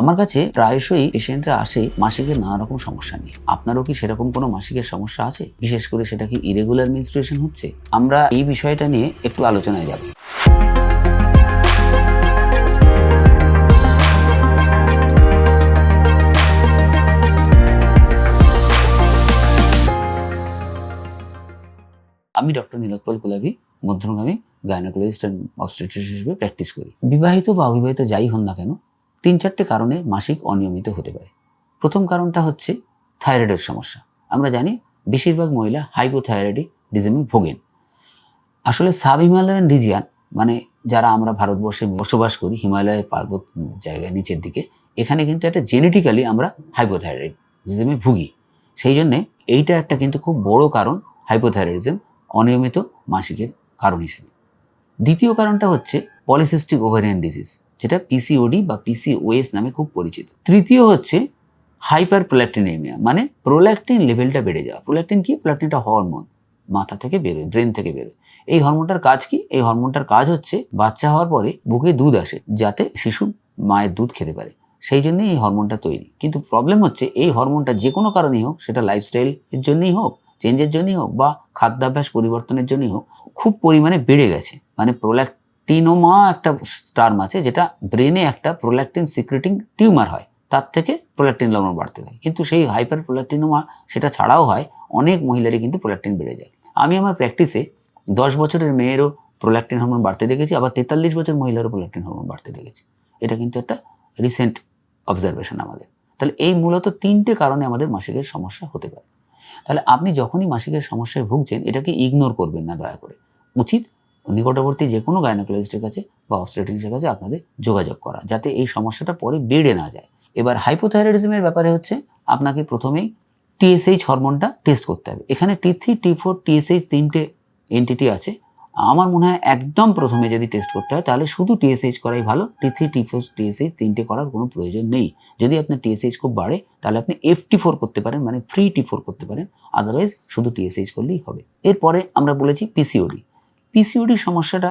আমার কাছে প্রায়শই পেশেন্টরা আসে মাসিকের নানা রকম সমস্যা নিয়ে। আপনারও কি সেরকম কোনো মাসিকের সমস্যা আছে? বিশেষ করে সেটা কি ইরেগুলার মেনস্ট্রুয়েশন হচ্ছে? আমরা এই বিষয়টা নিয়ে একটু আলোচনায় যাব। আমি ডক্টর নীলোৎপল কুলাবি মধ্যমগামী গাইনোকোলজিস্ট অ্যান্ড অবস্টেট্রিস হিসেবে প্র্যাকটিস করি। বিবাহিত বা অবিবাহিত যাই হন না কেন তিন চারটে কারণে মাসিক অনিয়মিত হতে পারে। প্রথম কারণটা হচ্ছে থাইরয়েডের সমস্যা। আমরা জানি বেশিরভাগ মহিলা হাইপোথাইরয়েডিজমে ভোগেন। আসলে সাব হিমালয়ান রিজিয়ান মানে যারা আমরা ভারতবর্ষে বসবাস করি, হিমালয়ের পার্বত জায়গায় নিচের দিকে, এখানে কিন্তু একটা জেনেটিক্যালি আমরা হাইপোথাইরয়েডিজমে ভুগি। সেই জন্যে এইটা একটা কিন্তু খুব বড় কারণ হাইপোথাইরয়েডিজম অনিয়মিত মাসিকের কারণ হিসেবে। দ্বিতীয় কারণটা হচ্ছে পলিসিস্টিক ওভারিয়ান ডিজিজ। যেটা পিসিওডি বা পিসিওএস নামে খুব পরিচিত। তৃতীয় হচ্ছে হাইপার প্রোল্যাক্টিনেমিয়া মানে প্রোল্যাক্টিন লেভেলটা বেড়ে যাওয়া। প্রোল্যাক্টিন কি? প্রোল্যাক্টিনটা হরমোন মাথা থেকে বেরোয় ব্রেন থেকে বেরোয়। এই হরমোনটার কাজ কি? এই হরমোনটার কাজ হচ্ছে বাচ্চা হওয়ার পরে বুকে দুধ আসে, যাতে শিশু মায়ের দুধ খেতে পারে। সেই জন্যই এই হরমোনটা তৈরি। কিন্তু প্রবলেম হচ্ছে এই হরমোনটা যে কোনো কারণেই হোক, সেটা লাইফস্টাইলের জন্যই হোক চেঞ্জের জন্যই হোক বা খাদ্যাভ্যাস পরিবর্তনের জন্যই হোক, খুব পরিমাণে বেড়ে গেছে। মানে প্রোল্যাক্টিনোমা একটা টার্ম আছে যেটা ব্রেনে একটা প্রোল্যাক্টিন সিক্রেটিং টিউমার হয়। তার থেকে প্রোল্যাক্টিন লবণ বাড়তে থাকে। কিন্তু সেই হাইপার প্রোল্যাক্টিনোমা সেটা ছাড়াও হয়, অনেক মহিলারই কিন্তু প্রোল্যাক্টিন বেড়ে যায়। আমি আমার প্র্যাকটিসে দশ বছরের মেয়েরও প্রোল্যাক্টিন হরমোন বাড়তে দেখেছি, আবার তেতাল্লিশ বছর মহিলারও প্রোল্যাক্টিন হরমোন বাড়তে দেখেছি। এটা কিন্তু একটা রিসেন্ট অবজারভেশন আমাদের। তাহলে এই মূলত তিনটে কারণে আমাদের মাসিকের সমস্যা হতে পারে। তাহলে আপনি যখনই মাসিকের সমস্যায় ভুগছেন, এটাকে ইগনোর করবেন না দয়া করে। উচিত নিকটবর্তী যে কোনো গাইনোকোলজিস্টের কাছে বা অবস্ট্রেটিক্সের কাছে আপনাদের যোগাযোগ করা, যাতে এই সমস্যাটা পরে বেড়ে না যায়। এবার হাইপোথাইরয়েডিজমের ব্যাপারে হচ্ছে, আপনাকে প্রথমেই টিএসএইচ হরমোনটা টেস্ট করতে হবে। এখানে T three T four TSH তিনটে এনটিটি আছে। আমার মনে হয় একদম প্রথমে যদি টেস্ট করতে হয়, তাহলে শুধু টিএসএইচ করাই ভালো T three T four TSH তিনটে করার কোনো প্রয়োজন নেই। যদি আপনার টিএসএইচ খুব বাড়ে, তাহলে আপনি এফ টি ফোর করতে পারেন মানে ফ্রি টি ফোর করতে পারেন। আদারওয়াইজ শুধু টিএসএইচ করলেই হবে। এরপরে আমরা বলেছি পিসিওডি পিসিওডি সমস্যাটা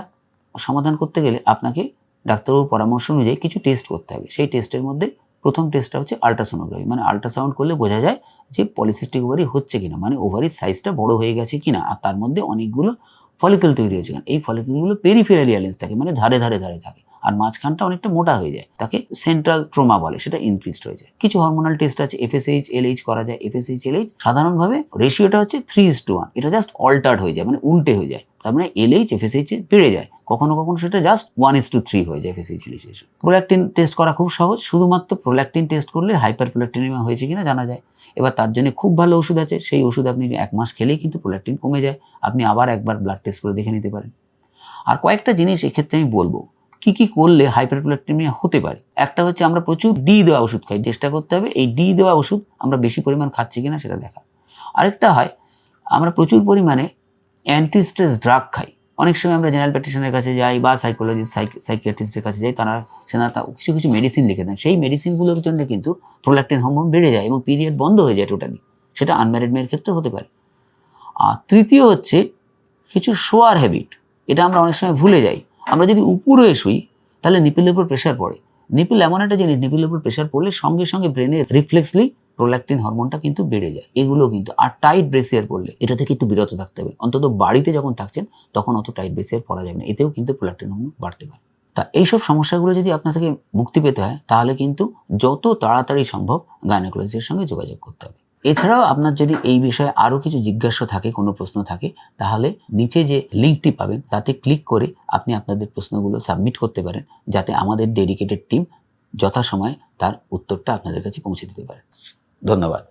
সমাধান করতে গেলে আপনাকে ডাক্তারবাবুর পরামর্শ অনুযায়ী কিছু টেস্ট করতে হবে। সেই টেস্টের মধ্যে প্রথম টেস্টটা হচ্ছে আল্ট্রাসোনোগ্রাফি মানে আলট্রাসাউন্ড করলে বোঝা যায় যে পলিসিস্টিক ওভারি হচ্ছে কিনা মানে ওভারির সাইজটা বড় হয়ে গেছে কিনা, আর তার মধ্যে অনেকগুলো ফলিকল তৈরি হয়েছে কিনা। এই ফলিকলগুলো পেরিফেরালি অ্যালেন্স থাকে মানে ধারে ধারে ধারে থাকে। আর মাঝখানটা অনেকটা মোটা হয়ে যায়। তাকে সেন্ট্রাল ট্রোমা বলে, সেটা ইনক্রিজড হয়ে যায়। কিছু হরমোনাল টেস্ট আছে এফএসএইচ এলএইচ করা যায়। এফএসএইচ এলএইচ সাধারণভাবে রেশিওটা হচ্ছে থ্রি ইস টু ওয়ান এটা জাস্ট অল্টার্ড হয়ে যায় মানে উল্টে হয়ে যায়। তার মানে এল এলএইচ এফএসএইচ বেড়ে যায়। কখনো কখনো সেটা just one is to three হয়ে যায় এফএসএইচ এলএইচ প্রোল্যাক্টিন টেস্ট করা খুব সহজ, শুধুমাত্র প্রোল্যাক্টিন টেস্ট করলে হাইপার প্রোল্যাক্টিনিমা হয়েছে কিনা জানা যায়। এবার তার জন্য খুব ভালো ওষুধ আছে, সেই ওষুধ আপনি এক মাস খেলেই কিন্তু প্রোল্যাক্টিন কমে যায়। আপনি আবার একবার ব্লাড টেস্ট করে দেখে নিতে পারেন। আর কয়েকটা জিনিস এক্ষেত্রে আমি বলব। কি কি করলে হাইপারপ্লেকটেমিয়া হতে পারে? একটা হচ্ছে আমরা প্রচুর ডি দেওয়া ওষুধ খাই, চেষ্টা করতে হবে এই ডি দেওয়া ওষুধ আমরা বেশি পরিমাণ খাচ্ছি কিনা সেটা দেখা। আরেকটা হয়, আমরা প্রচুর পরিমাণে অ্যান্টি স্ট্রেস ড্রাগ খাই। অনেক সময় আমরা জেনারেল প্র্যাকটিশনের কাছে যাই বা সাইকোলজিস্ট সাইকিয়াট্রিস্টের কাছে যাই, তারা সেনারা কিছু কিছু মেডিসিন লিখে দেন। সেই মেডিসিনগুলোর জন্য কিন্তু প্রোল্যাক্টিন হরমোন বেড়ে যায় এবং পিরিয়ড বন্ধ হয়ে যায় টোটালি সেটা আনম্যারিড মেয়ের ক্ষেত্রে হতে পারে। আর তৃতীয় হচ্ছে কিছু শোয়ার হ্যাবিট এটা আমরা অনেক সময় ভুলে যাই। আমরা যদি উপরে শুই, তাহলে নিপিলের উপর প্রেশার পড়ে। নিপিল এমন একটা জিনিস নিপিলের উপর প্রেশার পড়লে সঙ্গে সঙ্গে ব্রেনের রিফ্লেক্সলি প্রোল্যাক্টিন হরমোনটা কিন্তু বেড়ে যায়। এগুলো কিন্তু, আর টাইট ব্রেসিয়ার পড়লে, এটা থেকে একটু বিরত থাকতে হবে। অন্তত বাড়িতে যখন থাকছেন, তখন অত টাইট ব্রেসিয়ার পরা যাবে না। এতেও কিন্তু প্রোল্যাক্টিন হরমোন বাড়তে পারে। তা এইসব সমস্যাগুলো যদি আপনার থেকে মুক্তি পেতে হয়, তাহলে কিন্তু যত তাড়াতাড়ি সম্ভব গাইনোকোলজিস্টের সঙ্গে যোগাযোগ করতে হবে। এছাড়াও আপনার যদি এই বিষয়ে আরও কিছু জিজ্ঞাসা থাকে, কোনো প্রশ্ন থাকে, তাহলে নিচে যে লিঙ্কটি পাবেন, তাতে ক্লিক করে আপনি আপনাদের প্রশ্নগুলো সাবমিট করতে পারেন, যাতে আমাদের ডেডিকেটেড টিম যথাসময়ে তার উত্তরটা আপনাদের কাছে পৌঁছে দিতে পারে। ধন্যবাদ।